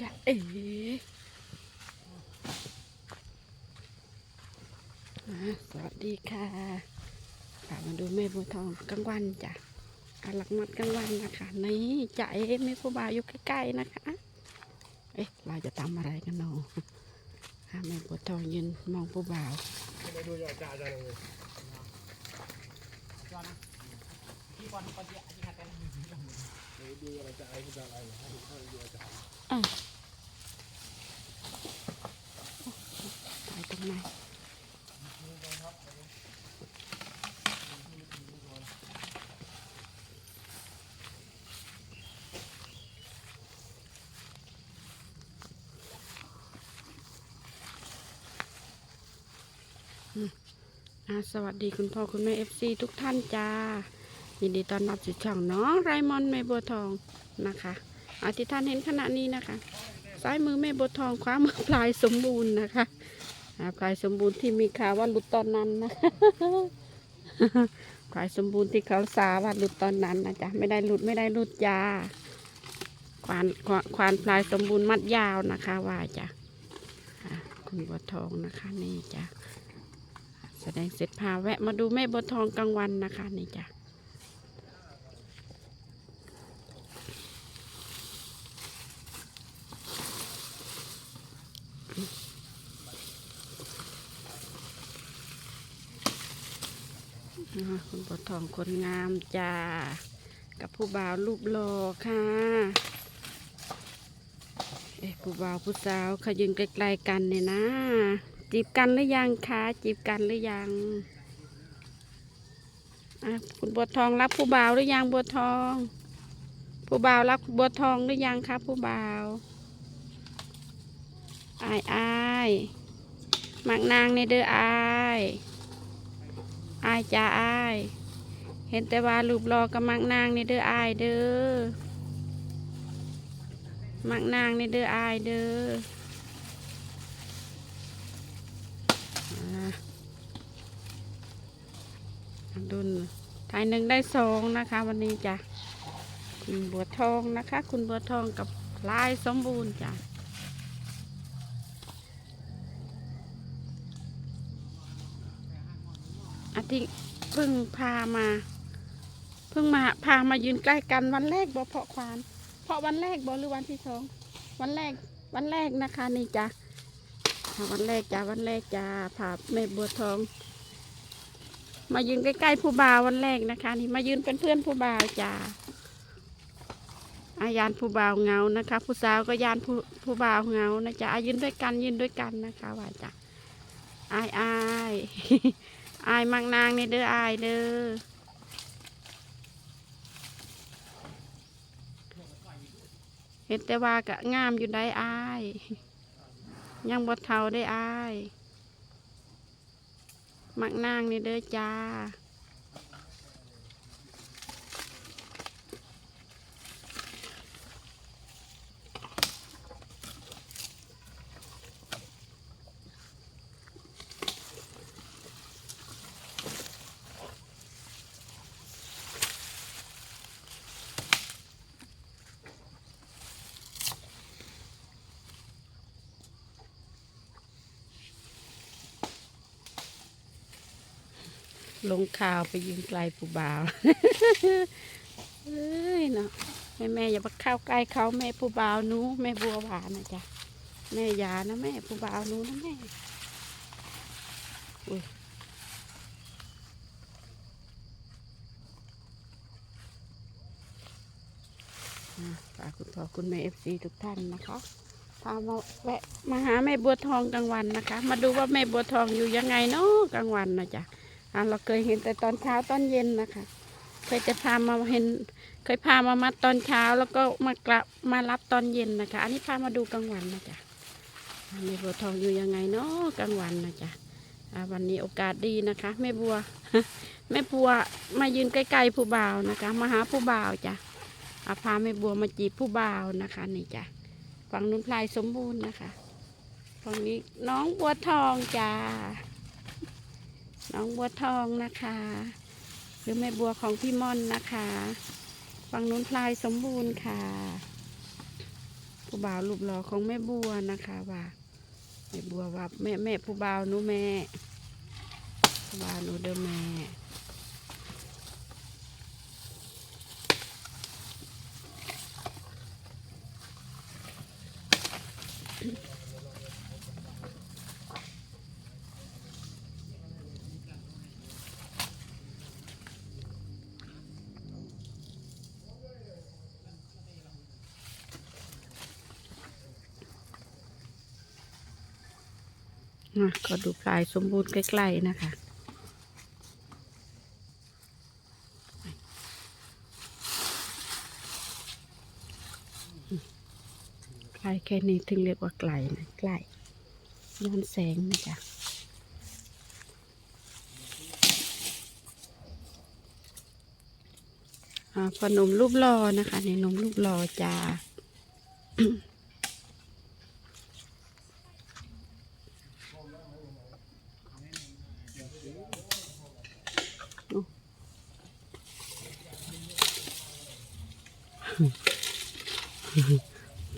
จะเอ๋อ่าสวัสดีค่ะพามาดูแม่บัวทองกลางวันจ้ะอาหลักมัดกลางวันนะคะนี่จะเอ๋แม่ผู้บ่าวอยู่ใกล้ๆนะคะ เอ๊ะเราจะทำอะไรกันเนาะอ่าแม่บัวทองยืนมองผู้บ่าวไม่ดูอาจารย์เลยที่บอลคนเดียวที่ขัดกันดูอะไรจะอะไรคุณจะอะไรให้ให้ดูอาจา รย์อะไปตรงไหนอืมอ่าสวัสดีคุณพ่อคุณแม่เอฟซีทุกท่านจ้า ยินดีต้อนรับสู่ช่องน้องไรมอนแม่บัวทองนะคะอาที่ท่านเห็นขณะนี้นะคะ ซ้ายมือแม่บัวทองขวามือพลายสมบูรณ์นะคะ อ่าพลายสมบูรณ์ที่มีข่าวว่าหลุดตอนนั้นนะพลายสมบูรณ์ที่เขาสาว่าหลุดตอนนั้นนะจ๊ะไม่ได้หลุดไม่ได้หลุดยาควานควานควานพลายสมบูรณ์มัดยาวนะคะว่าจ้ะคุณบัวทองนะคะนี่จ้ะแสดงเสร็จพาแวะมาดูแม่บัวทองกลางวันนะคะนี่จ้ะ อ่าคุณปวด ทองคนงามจ้า กับผู้บ่าวรูปหล่อค่ะ เอ๊ะผู้บ่าวผู้สาวเขายืนใกลๆกันเนี่ยนะ จีบกันหรือยังคะจีบกันหรือยังอะคุณบัวทองรับผู้บ่าวหรือยังบัวทอง ผู้บ่าวรับบัวทองหรือยังคะผู้บ่าวอายอายมักนางในเด้ออายอายจ้าอาย เห็นแต่ว่ารูปรอกำมักนางนี่เด้ออายเด้อมักนางนี่เด้ออายเด้ออ่าดุนทายหนึ่งได้สองนะคะ วันนี้จ้ะคุณบัวทองนะคะ คุณบัวทองกับลายสมบูรณ์จ้ะอาทิตย์เพิ่งพามา เพิ่งมาพามายืนใกล้กันวันแรกบ่เพาะควาน เพราะวันแรกบ่หรือวันที่สองวันแรกวันแรกนะคะนี่จ้ะวันแรกจ้ะวันแรกจ้ะพาแม่บัวทอง มายืนใกล้ๆผู้บ่าววันแรกนะคะ นี่มายืนเป็นเพื่อนผู้บ่าวจ้ะอายานผู้บ่าวเงานะคะ ผู้สาวก็ยานผู้ผู้บ่าวเงานะจ๊ะอะยืนด้วยกันยืนด้วยกันนะคะว่าจ้ะอายอายอายมักนางนี่เด้ออายเด้อ เห็นแต่ว่ากะงามอยู่ได้อาย ยังบดเทาได้อาย มักนางนี่เด้อจ้า ลงข่าวไปยิงไกลผู้บ่าวเอ้ยเนาะแม่แม่อย่ามาเข้าใกล้เขาแม่ผู้บ่าวนู้แม่บัวหวานนะจ๊ะแม่ยานะแม่ผู้บ่าวนู้นะแม่อุ้ยฝากคุณพ่อคุณแม่เอฟซีทุกท่านนะคะพามาแวะมาหาแม่บัวทองกลางวันนะคะ มาดูว่าแม่บัวทองอยู่ยังไงเนาะกลางวันนะจ๊ะ อะเราเคยเห็นแต่ตอนเช้าตอนเย็นนะคะ เคยจะพามาเห็น เคยพามามัดตอนเช้าแล้วก็มากลับมารับตอนเย็นนะคะ อันนี้พามาดูกลางวันนะจ๊ะแม่บัวทองอยู่ยังไงเนาะกลางวันนะจ๊ะอะวันนี้โอกาสดีนะคะแม่บัวแม่บัวมายืนใกล้ๆผู้บ่าวนะคะ มาหาผู้บ่าวจ้ะอะพาแม่บัวมาจีบผู้บ่าวนะคะนี่จ้ะฝั่งนู้นพลายสมบูรณ์นะคะฝั่งนี้น้องบัวทองจ้า น้องบัวทองนะคะ หรือแม่บัวของพี่ม่อนนะคะฝั่งนู้นพลายสมบูรณ์ค่ะผู้บ่าวลูบหล่อของแม่บัวนะคะว่าแม่บัวว่าแม่แม่ผู้บ่าวนูแม่ผู้บ่าวนูเด้อแม่ อะก็ดูปลายสมบูรณ์ใกล้ๆนะคะใกล้แค่นี้ถึงเรียกว่าไกลนะใกล้ย้อนแสงนะจ๊ะอ่าพอนมรูปรอนะคะในนมรูปรอจ้า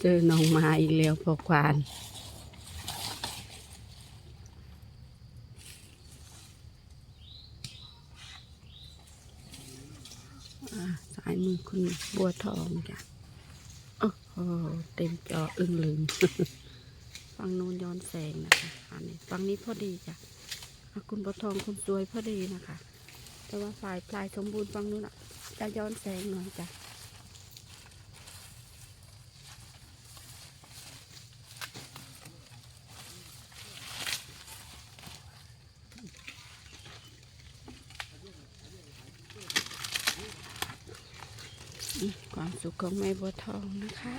เจอน้องมาอีกแล้วพอควานสายมือคุณบัวทองจ้ะโอ้โหเต็มจออึ้งลึงฝั่งนู้นย้อนแสงนะคะอันนี้ฝั่งนี้พอดีจ้ะอะคุณบัวทองคุณสวยพอดีนะคะ แต่ว่าฝ่ายปลายสมบูรณ์ฝั่งนู้นอะจะย้อนแสงหน่อยจ้ะ ความสุขของแม่บัวทองนะคะ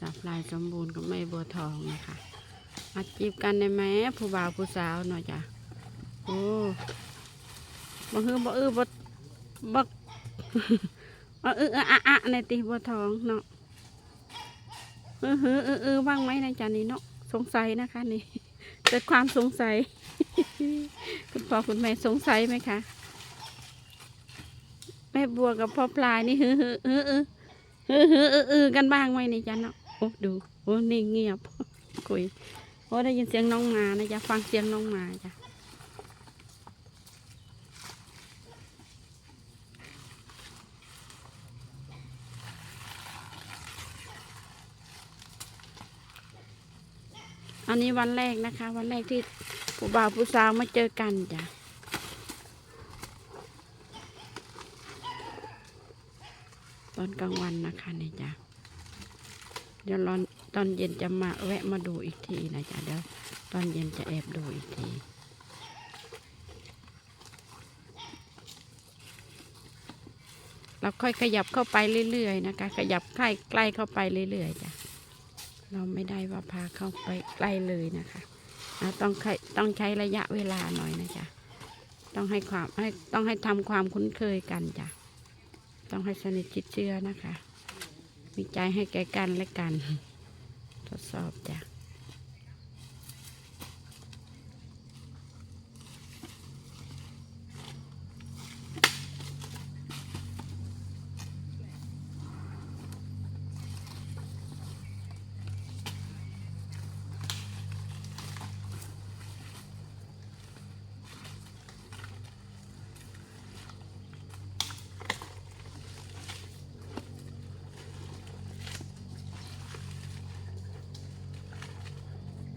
จับลายสมบูรณ์กับแม่บัวทองนะคะมาจีบกันได้ไหมผู้บ่าวผู้สาวหน่อยจ้ะโอ้บ่ฮือบ่อื้อบ่บ่บ่อื้ออะอะอในตีบัวทองเนาะเออเออเออเออว่างไหมในะจ๊ะนี่เนาะสงสัยนะคะ นี่เกิดความสงสัย คุณพ่อคุณแม่สงสัยไหมคะแม่บัวกับพ่อปลายนี่เฮ้อฮ้อฮ้อเออเออ เออเออเออกันบ้างไหมนี่จ๊ะเนาะโอ้ดูโอ้นี่เงียบคุยโอ้ได้ยินเสียงน้องมานะจ๊ะฟังเสียงน้องมาจ้ะอันนี้วันแรกนะคะ วันแรกที่ผู้บ่าวผู้สาวมาเจอกันจ้ะ อนกลางวันนะคะนี่จ้ะเดี๋ยวรอนตอนเย็นจะมาแวะมาดูอีกทีนะจ๊ะเดี๋ยวตอนเย็นจะแอบดูอีกทีเราค่อยขยับเข้าไปเรื่อยๆนะคะ ขยับใกล้ใกล้เข้าไปเรื่อยๆจ้ะเราไม่ได้ว่าพาเข้าไปใกล้เลยนะคะต้องใช้ต้องใช้ระยะเวลาหน่อยนะจ๊ะต้องให้ความให้ต้องให้ทำความคุ้นเคยกันจ้ะ ต้องให้สนิทชิดเชื่อนะคะ มีใจให้แก่กันและกัน ทดสอบจ้ะ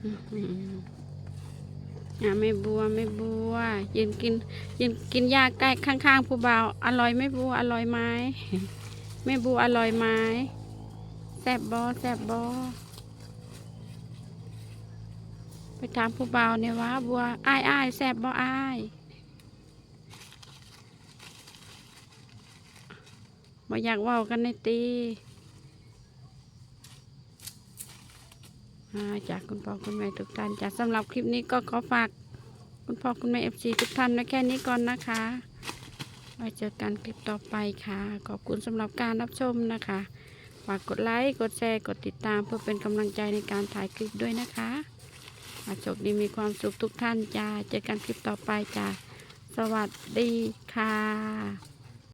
อื้อหืออะไม่บัวไม่บัวยืนกินยืนกินยาใกล้ข้างๆผู้บ่าวอร่อยไม่บัวอร่อยไหมแม่บัวอร่อยไหมแซบบอแซบบอไปถามผู้บ่าวเนี่ยว่าบัวอ้ายอ้ายแซบบออ้ายบ่อยากว้ากันในตีอ่า จากคุณพ่อคุณแม่ทุกท่านจากสำหรับคลิปนี้ก็ขอฝากคุณพ่อคุณแม่เอฟซีทุกท่านไว้แค่นี้ก่อนนะคะไว้เจอกันคลิปต่อไปค่ะ ขอบคุณสำหรับการรับชมนะคะฝากกดไลค์กดแชร์กดติดตามเพื่อเป็นกำลังใจในการถ่ายคลิปด้วยนะคะอาโชคดีมีความสุขทุกท่านจ้าเจอกันคลิปต่อไปจ้าสวัสดีค่ะ